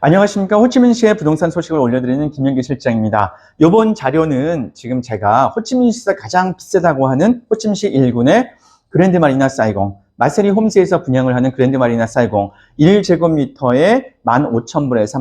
안녕하십니까. 호치민시의 부동산 소식을 올려드리는 김영기 실장입니다. 이번 자료는 지금 제가 호치민시에서 가장 비싸다고 하는 호치민시 1군의 그랜드 마리나 사이공, 마세리 홈스에서 분양을 하는 그랜드 마리나 사이공 1제곱미터에 15,000불에서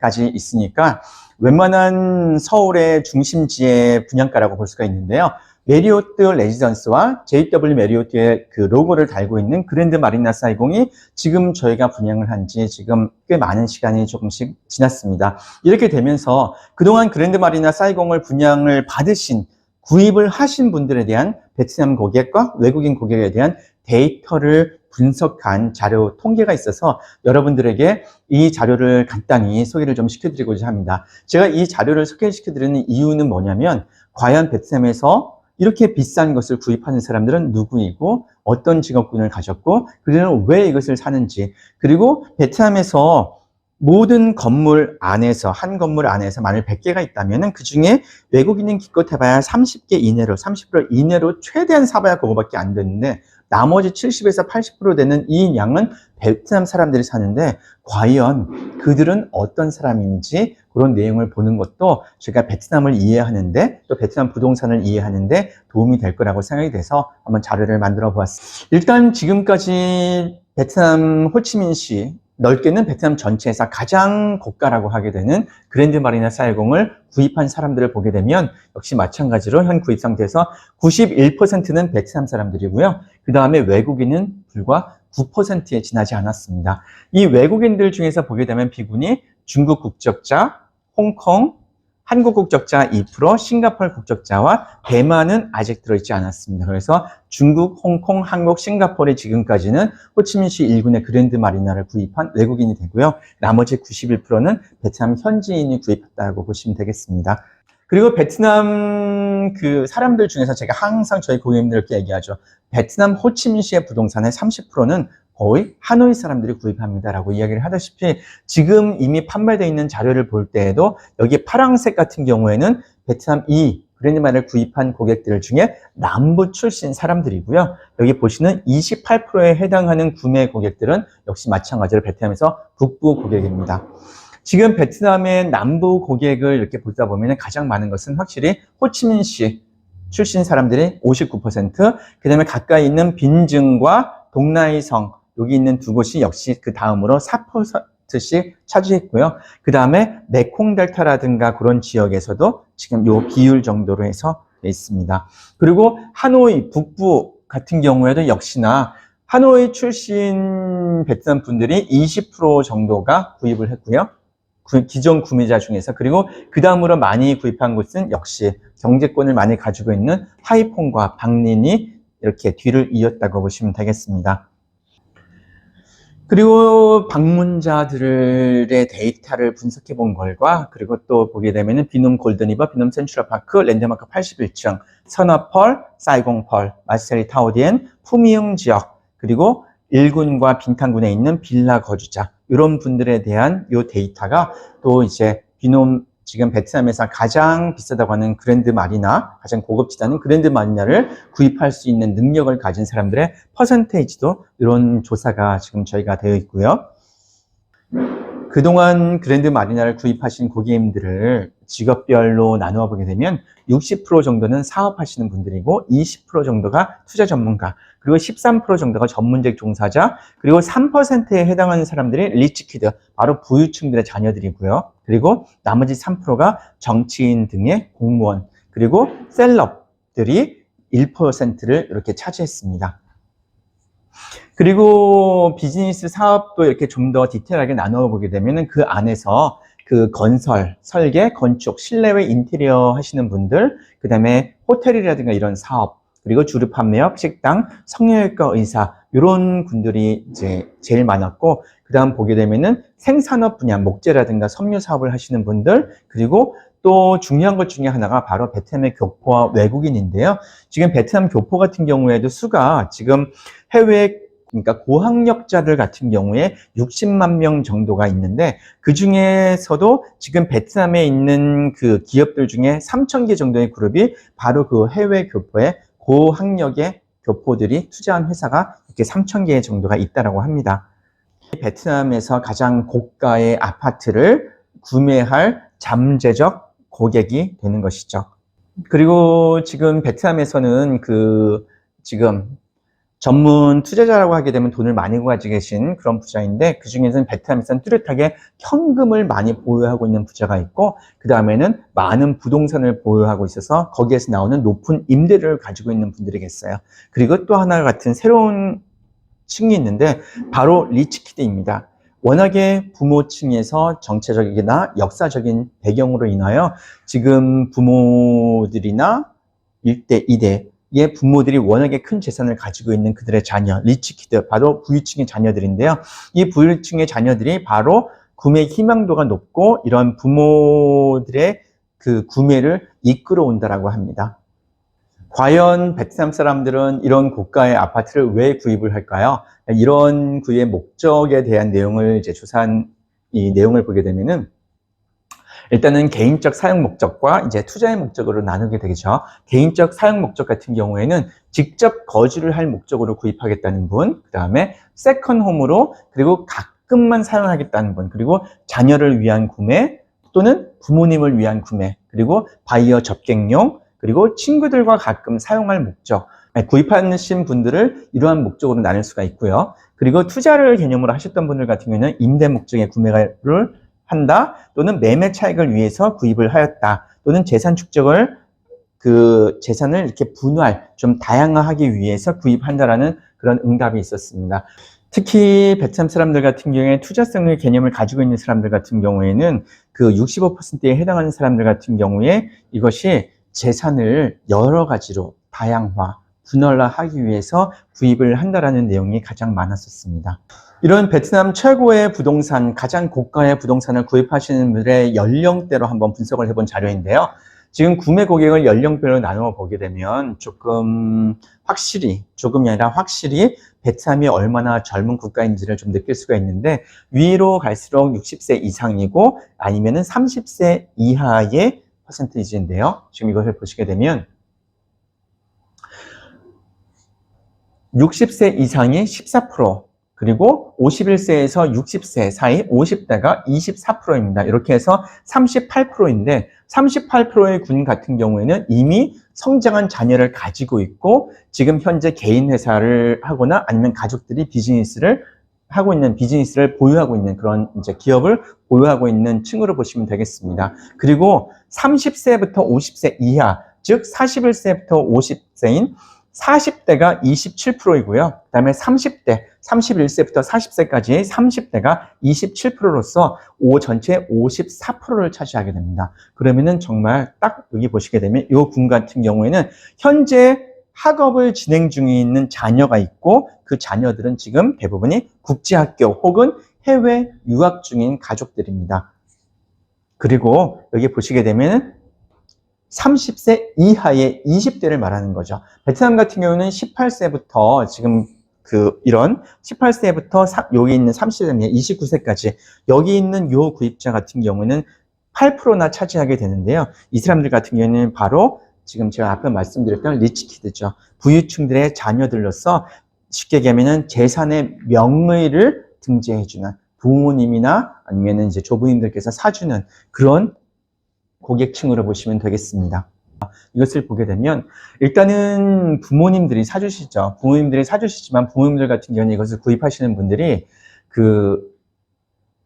19,000불까지 있으니까 웬만한 서울의 중심지의 분양가라고 볼 수가 있는데요. 메리오트 레지던스와 JW 메리오트의 그 로고를 달고 있는 그랜드 마리나 사이공이 지금 저희가 분양을 한 지 지금 꽤 많은 시간이 조금씩 지났습니다. 이렇게 되면서 그동안 그랜드 마리나 사이공을 분양을 받으신 구입을 하신 분들에 대한 베트남 고객과 외국인 고객에 대한 데이터를 분석한 자료 통계가 있어서 여러분들에게 이 자료를 간단히 소개를 좀 시켜드리고자 합니다. 제가 이 자료를 소개시켜드리는 이유는 뭐냐면 과연 베트남에서 이렇게 비싼 것을 구입하는 사람들은 누구이고 어떤 직업군을 가졌고 그들은 왜 이것을 사는지 그리고 베트남에서 모든 건물 안에서 한 건물 안에서 만일 100개가 있다면 그 중에 외국인은 기껏 해봐야 30개 이내로 30% 이내로 최대한 사봐야 그거밖에 안 되는데 나머지 70에서 80% 되는 이 양은 베트남 사람들이 사는데 과연 그들은 어떤 사람인지 그런 내용을 보는 것도 제가 베트남을 이해하는데 또 베트남 부동산을 이해하는데 도움이 될 거라고 생각이 돼서 한번 자료를 만들어 보았습니다. 일단 지금까지 베트남 호치민시 넓게는 베트남 전체에서 가장 고가라고 하게 되는 그랜드 마리나 사이공을 구입한 사람들을 보게 되면 역시 마찬가지로 현 구입 상태에서 91%는 베트남 사람들이고요. 그 다음에 외국인은 불과 9%에 지나지 않았습니다. 이 외국인들 중에서 보게 되면 비군이 중국 국적자, 홍콩, 한국 국적자 2%, 싱가폴 국적자와 대만은 아직 들어있지 않았습니다. 그래서 중국, 홍콩, 한국, 싱가폴이 지금까지는 호치민시 1군의 그랜드 마리나를 구입한 외국인이 되고요. 나머지 91%는 베트남 현지인이 구입했다고 보시면 되겠습니다. 그리고 베트남 그 사람들 중에서 제가 항상 저희 고객님들께 얘기하죠. 베트남 호치민시의 부동산의 30%는 거의 하노이 사람들이 구입합니다라고 이야기를 하다시피 지금 이미 판매되어 있는 자료를 볼 때에도 여기 파랑색 같은 경우에는 베트남 2 그랜드마를 구입한 고객들 중에 남부 출신 사람들이고요. 여기 보시는 28%에 해당하는 구매 고객들은 역시 마찬가지로 베트남에서 북부 고객입니다. 지금 베트남의 남부 고객을 이렇게 보다 보면 가장 많은 것은 확실히 호치민시 출신 사람들이 59%, 그 다음에 가까이 있는 빈증과 동나이성, 여기 있는 두 곳이 역시 그 다음으로 4%씩 차지했고요. 그 다음에 메콩델타라든가 그런 지역에서도 지금 요 비율 정도로 해서 있습니다. 그리고 하노이 북부 같은 경우에도 역시나 하노이 출신 베트남 분들이 20% 정도가 구입을 했고요. 기존 구매자 중에서 그리고 그 다음으로 많이 구입한 곳은 역시 경제권을 많이 가지고 있는 하이퐁과 박린이 이렇게 뒤를 이었다고 보시면 되겠습니다. 그리고 방문자들의 데이터를 분석해 본 결과 그리고 또 보게 되면은 비놈 골든리버, 비놈 센츄럴파크, 랜드마크 81층, 서너펄, 사이공펄, 마세리 타오디엔, 푸미흥 지역 그리고 일군과 빈탄군에 있는 빌라 거주자 이런 분들에 대한 요 데이터가 또 이제 비놈 지금 베트남에서 가장 비싸다고 하는 그랜드 마리나, 가장 고급지다는 그랜드 마리나를 구입할 수 있는 능력을 가진 사람들의 퍼센테이지도 이런 조사가 지금 저희가 되어 있고요. 그동안 그랜드 마리나를 구입하신 고객님들을 직업별로 나누어 보게 되면 60% 정도는 사업하시는 분들이고 20% 정도가 투자 전문가 그리고 13% 정도가 전문직 종사자 그리고 3%에 해당하는 사람들이 리치키드 바로 부유층들의 자녀들이고요. 그리고 나머지 3%가 정치인 등의 공무원 그리고 셀럽들이 1%를 이렇게 차지했습니다. 그리고 비즈니스 사업도 이렇게 좀 더 디테일하게 나누어 보게 되면 그 안에서 그 건설, 설계, 건축, 실내외 인테리어 하시는 분들, 그 다음에 호텔이라든가 이런 사업, 그리고 주류 판매업, 식당, 성형외과 의사, 이런 분들이 이제 제일 많았고, 그 다음 보게 되면은 생산업 분야, 목재라든가 섬유 사업을 하시는 분들, 그리고 또 중요한 것 중에 하나가 바로 베트남의 교포와 외국인인데요. 지금 베트남 교포 같은 경우에도 수가 지금 해외 그러니까 고학력자들 같은 경우에 60만 명 정도가 있는데 그 중에서도 지금 베트남에 있는 그 기업들 중에 3천 개 정도의 그룹이 바로 그 해외 교포의 고학력의 교포들이 투자한 회사가 이렇게 3천 개 정도가 있다라고 합니다. 베트남에서 가장 고가의 아파트를 구매할 잠재적 고객이 되는 것이죠. 그리고 지금 베트남에서는 그 지금 전문 투자자라고 하게 되면 돈을 많이 가지고 계신 그런 부자인데 그 중에서는 베트남에서는 뚜렷하게 현금을 많이 보유하고 있는 부자가 있고 그 다음에는 많은 부동산을 보유하고 있어서 거기에서 나오는 높은 임대료를 가지고 있는 분들이 겠어요. 그리고 또 하나 같은 새로운 층이 있는데 바로 리치키드입니다. 워낙에 부모층에서 정체적이나 역사적인 배경으로 인하여 지금 부모들이나 1대, 2대 의 부모들이 워낙에 큰 재산을 가지고 있는 그들의 자녀, 리치키드, 바로 부유층의 자녀들인데요. 이 부유층의 자녀들이 바로 구매 희망도가 높고 이런 부모들의 그 구매를 이끌어 온다라고 합니다. 과연 베트남 사람들은 이런 고가의 아파트를 왜 구입을 할까요? 이런 구입의 목적에 대한 내용을 이제 조사한 이 내용을 보게 되면은 일단은 개인적 사용 목적과 이제 투자의 목적으로 나누게 되겠죠. 개인적 사용 목적 같은 경우에는 직접 거주를 할 목적으로 구입하겠다는 분, 그 다음에 세컨 홈으로 그리고 가끔만 사용하겠다는 분, 그리고 자녀를 위한 구매 또는 부모님을 위한 구매, 그리고 바이어 접객용, 그리고 친구들과 가끔 사용할 목적, 아니, 구입하신 분들을 이러한 목적으로 나눌 수가 있고요. 그리고 투자를 개념으로 하셨던 분들 같은 경우에는 임대 목적의 구매를 한다 또는 매매 차익을 위해서 구입을 하였다 또는 재산 축적을 그 재산을 이렇게 분할 좀 다양화하기 위해서 구입한다라는 그런 응답이 있었습니다. 특히 베트남 사람들 같은 경우에 투자성의 개념을 가지고 있는 사람들 같은 경우에는 그 65%에 해당하는 사람들 같은 경우에 이것이 재산을 여러 가지로 다양화, 분할화하기 위해서 구입을 한다라는 내용이 가장 많았었습니다. 이런 베트남 최고의 부동산, 가장 고가의 부동산을 구입하시는 분들의 연령대로 한번 분석을 해본 자료인데요. 지금 구매 고객을 연령별로 나누어 보게 되면 조금 확실히, 조금이 아니라 확실히 베트남이 얼마나 젊은 국가인지를 좀 느낄 수가 있는데 위로 갈수록 60세 이상이고 아니면은 30세 이하의 퍼센티지인데요. 지금 이것을 보시게 되면 60세 이상이 14%, 그리고 51세에서 60세 사이 50대가 24%입니다. 이렇게 해서 38%인데 38%의 군 같은 경우에는 이미 성장한 자녀를 가지고 있고 지금 현재 개인 회사를 하거나 아니면 가족들이 비즈니스를 하고 있는 비즈니스를 보유하고 있는 그런 이제 기업을 보유하고 있는 층으로 보시면 되겠습니다. 그리고 30세부터 50세 이하, 즉 41세부터 50세인 40대가 27%이고요. 그 다음에 30대, 31세부터 40세까지의 30대가 27%로서 5 전체 54%를 차지하게 됩니다. 그러면은 정말 딱 여기 보시게 되면 이 군 같은 경우에는 현재 학업을 진행 중에 있는 자녀가 있고 그 자녀들은 지금 대부분이 국제학교 혹은 해외 유학 중인 가족들입니다. 그리고 여기 보시게 되면 30세 이하의 20대를 말하는 거죠. 베트남 같은 경우는 18세부터 지금 그 이런 18세부터 사, 여기 있는 30세, 29세까지 여기 있는 요 구입자 같은 경우는 8%나 차지하게 되는데요. 이 사람들 같은 경우는 바로 지금 제가 앞에 말씀드렸던 리치키드죠. 부유층들의 자녀들로서 쉽게 얘기하면 재산의 명의를 등재해주는 부모님이나 아니면 이제 조부님들께서 사주는 그런 고객층으로 보시면 되겠습니다. 이것을 보게 되면 일단은 부모님들이 사주시죠. 부모님들이 사주시지만 부모님들 같은 경우는 이것을 구입하시는 분들이 그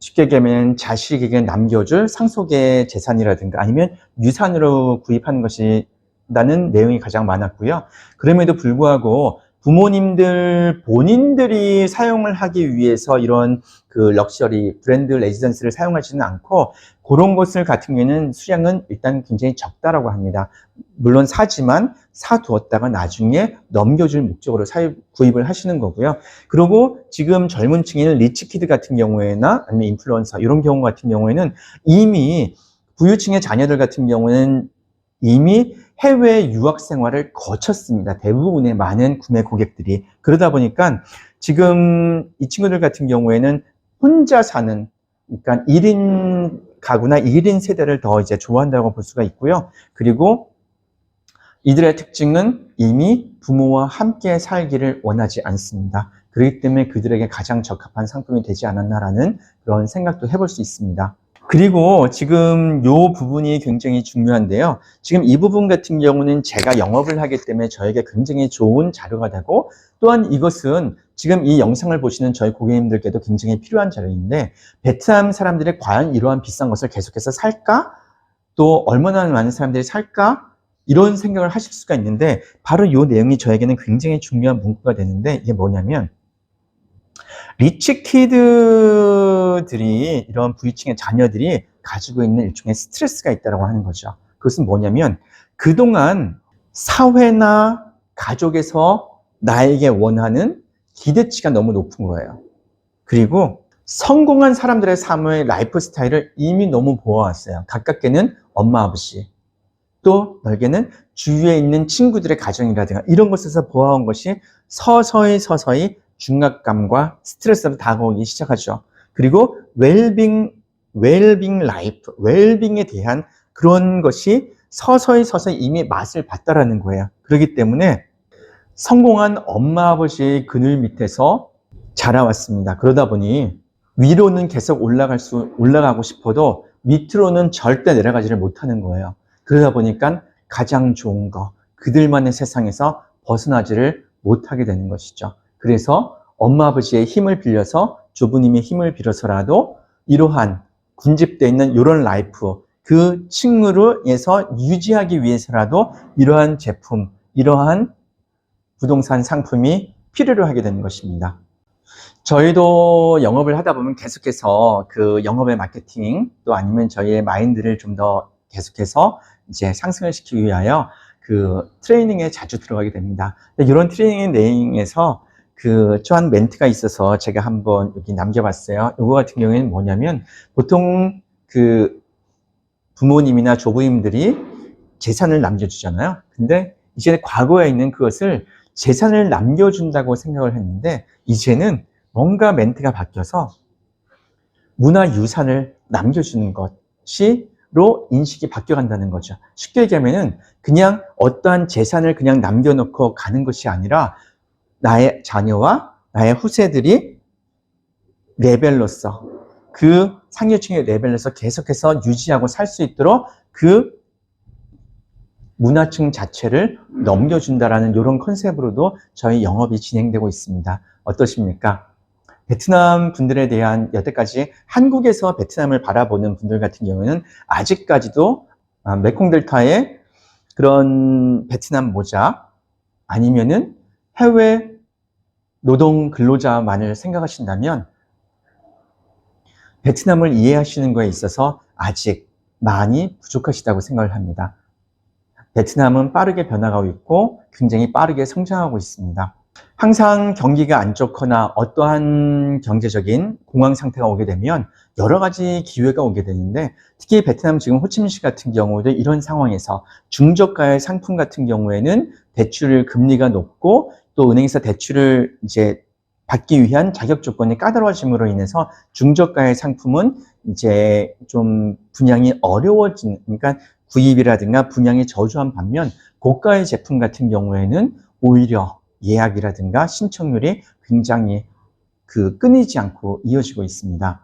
쉽게 얘기하면 자식에게 남겨줄 상속의 재산이라든가 아니면 유산으로 구입하는 것이 라는 내용이 가장 많았고요. 그럼에도 불구하고 부모님들 본인들이 사용을 하기 위해서 이런 그 럭셔리 브랜드 레지던스를 사용하지는 않고 그런 것을 같은 경우에는 수량은 일단 굉장히 적다라고 합니다. 물론 사지만 사두었다가 나중에 넘겨줄 목적으로 사 구입을 하시는 거고요. 그리고 지금 젊은 층에는 리치키드 같은 경우에나 아니면 인플루언서 이런 경우 같은 경우에는 이미 부유층의 자녀들 같은 경우는 이미 해외 유학 생활을 거쳤습니다. 대부분의 많은 구매 고객들이. 그러다 보니까 지금 이 친구들 같은 경우에는 혼자 사는, 그러니까 1인 가구나 1인 세대를 더 이제 좋아한다고 볼 수가 있고요. 그리고 이들의 특징은 이미 부모와 함께 살기를 원하지 않습니다. 그렇기 때문에 그들에게 가장 적합한 상품이 되지 않았나라는 그런 생각도 해볼 수 있습니다. 그리고 지금 요 부분이 굉장히 중요한데요. 지금 이 부분 같은 경우는 제가 영업을 하기 때문에 저에게 굉장히 좋은 자료가 되고 또한 이것은 지금 이 영상을 보시는 저희 고객님들께도 굉장히 필요한 자료인데 베트남 사람들이 과연 이러한 비싼 것을 계속해서 살까? 또 얼마나 많은 사람들이 살까? 이런 생각을 하실 수가 있는데 바로 이 내용이 저에게는 굉장히 중요한 문구가 되는데 이게 뭐냐면 리치 키드들이 이런 부위층의 자녀들이 가지고 있는 일종의 스트레스가 있다고 하는 거죠. 그것은 뭐냐면 그동안 사회나 가족에서 나에게 원하는 기대치가 너무 높은 거예요. 그리고 성공한 사람들의 삶의 라이프 스타일을 이미 너무 보아왔어요. 가깝게는 엄마, 아버지, 또 넓게는 주위에 있는 친구들의 가정이라든가 이런 곳에서 보아온 것이 서서히 서서히 중압감과 스트레스로 다가오기 시작하죠. 그리고 웰빙, 웰빙 라이프, 웰빙에 대한 그런 것이 서서히 서서히 이미 맛을 봤다라는 거예요. 그렇기 때문에 성공한 엄마 아버지의 그늘 밑에서 자라왔습니다. 그러다 보니 위로는 계속 올라갈 수, 올라가고 싶어도 밑으로는 절대 내려가지를 못하는 거예요. 그러다 보니까 가장 좋은 거, 그들만의 세상에서 벗어나지를 못하게 되는 것이죠. 그래서 엄마 아버지의 힘을 빌려서 주부님의 힘을 빌어서라도 이러한 군집되어 있는 이런 라이프, 그 층으로에서 유지하기 위해서라도 이러한 제품, 이러한 부동산 상품이 필요로 하게 되는 것입니다. 저희도 영업을 하다 보면 계속해서 그 영업의 마케팅 또 아니면 저희의 마인드를 좀 더 계속해서 이제 상승을 시키기 위하여 그 트레이닝에 자주 들어가게 됩니다. 이런 트레이닝의 내용에서 그 또한 멘트가 있어서 제가 한번 여기 남겨봤어요. 이거 같은 경우에는 뭐냐면 보통 그 부모님이나 조부님들이 재산을 남겨주잖아요. 근데 이제 과거에 있는 그것을 재산을 남겨준다고 생각을 했는데 이제는 뭔가 멘트가 바뀌어서 문화 유산을 남겨주는 것이로 인식이 바뀌어간다는 거죠. 쉽게 얘기하면은 그냥 어떠한 재산을 그냥 남겨놓고 가는 것이 아니라 나의 자녀와 나의 후세들이 레벨로서 그 상류층의 레벨로서 계속해서 유지하고 살 수 있도록 그 문화층 자체를 넘겨준다라는 이런 컨셉으로도 저희 영업이 진행되고 있습니다. 어떠십니까? 베트남 분들에 대한 여태까지 한국에서 베트남을 바라보는 분들 같은 경우는 아직까지도 아, 메콩델타의 그런 베트남 모자 아니면은 해외 노동 근로자만을 생각하신다면 베트남을 이해하시는 거에 있어서 아직 많이 부족하시다고 생각을 합니다. 베트남은 빠르게 변화가고 있고 굉장히 빠르게 성장하고 있습니다. 항상 경기가 안 좋거나 어떠한 경제적인 공황 상태가 오게 되면 여러 가지 기회가 오게 되는데 특히 베트남 지금 호치민시 같은 경우도 이런 상황에서 중저가의 상품 같은 경우에는 대출 금리가 높고 또 은행에서 대출을 이제 받기 위한 자격 조건이 까다로워짐으로 인해서 중저가의 상품은 이제 좀 분양이 어려워지는 그러니까 구입이라든가 분양이 저조한 반면 고가의 제품 같은 경우에는 오히려 예약이라든가 신청률이 굉장히 그 끊이지 않고 이어지고 있습니다.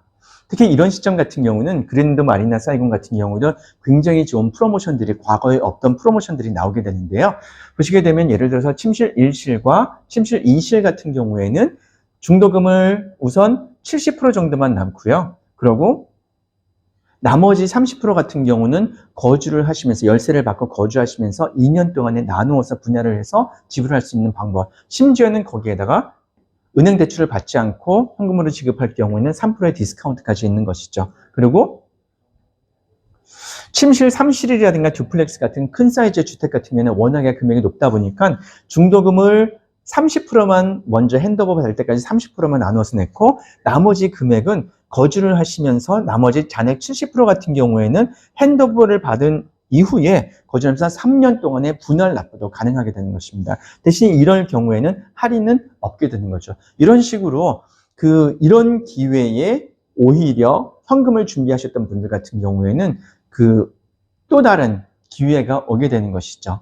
특히 이런 시점 같은 경우는 그랜드 마리나 사이곤 같은 경우는 굉장히 좋은 프로모션들이 과거에 없던 프로모션들이 나오게 되는데요. 보시게 되면 예를 들어서 침실 1실과 침실 2실 같은 경우에는 중도금을 우선 70% 정도만 남고요. 그리고 나머지 30% 같은 경우는 거주를 하시면서 열세를 받고 거주하시면서 2년 동안에 나누어서 분할을 해서 지불할 수 있는 방법. 심지어는 거기에다가 은행 대출을 받지 않고 현금으로 지급할 경우에는 3%의 디스카운트까지 있는 것이죠. 그리고 침실 3실이라든가 듀플렉스 같은 큰 사이즈의 주택 같은 경우는 워낙에 금액이 높다 보니까 중도금을 30%만 먼저 핸드오버 받을 때까지 30%만 나누어서 냈고 나머지 금액은 거주를 하시면서 나머지 잔액 70% 같은 경우에는 핸드오버를 받은 이후에 거주하면서 3년 동안의 분할 납부도 가능하게 되는 것입니다. 대신 이럴 경우에는 할인은 없게 되는 거죠. 이런 식으로 그 이런 기회에 오히려 현금을 준비하셨던 분들 같은 경우에는 그 또 다른 기회가 오게 되는 것이죠.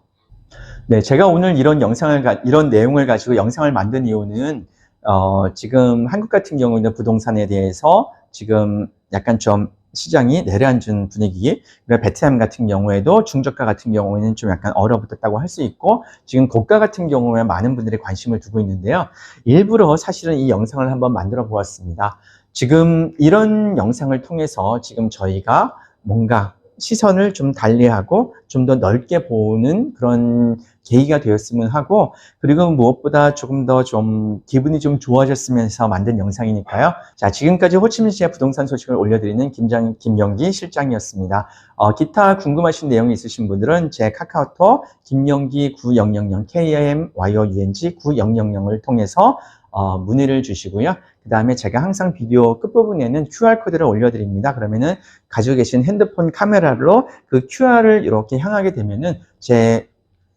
네, 제가 오늘 이런 영상을, 이런 내용을 가지고 영상을 만든 이유는 어, 지금 한국 같은 경우는 부동산에 대해서 지금 약간 좀 시장이 내려앉은 분위기, 그리고 베트남 같은 경우에도 중저가 같은 경우에는 좀 약간 얼어붙었다고 할 수 있고, 지금 고가 같은 경우에 많은 분들이 관심을 두고 있는데요. 일부러 사실은 이 영상을 한번 만들어 보았습니다. 지금 이런 영상을 통해서 지금 저희가 뭔가 시선을 좀 달리하고 좀 더 넓게 보는 그런 계기가 되었으면 하고 그리고 무엇보다 조금 더 좀 기분이 좀 좋아졌으면서 만든 영상이니까요. 자, 지금까지 호치민시의 부동산 소식을 올려드리는 김장, 김영기 실장이었습니다. 어, 기타 궁금하신 내용이 있으신 분들은 제 카카오톡 김영기 9000 KMYOUNG 9000을 통해서 어, 문의를 주시고요. 그 다음에 제가 항상 비디오 끝부분에는 QR코드를 올려드립니다. 그러면은 가지고 계신 핸드폰 카메라로 그 QR을 이렇게 향하게 되면은 제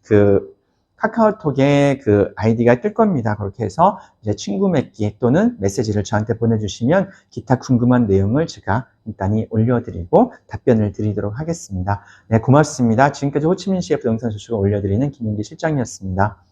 그 카카오톡에 그 아이디가 뜰 겁니다. 그렇게 해서 이제 친구 맺기 또는 메시지를 저한테 보내주시면 기타 궁금한 내용을 제가 일단이 올려드리고 답변을 드리도록 하겠습니다. 네, 고맙습니다. 지금까지 호치민시의 부동산 소식을 올려드리는 김윤기 실장이었습니다.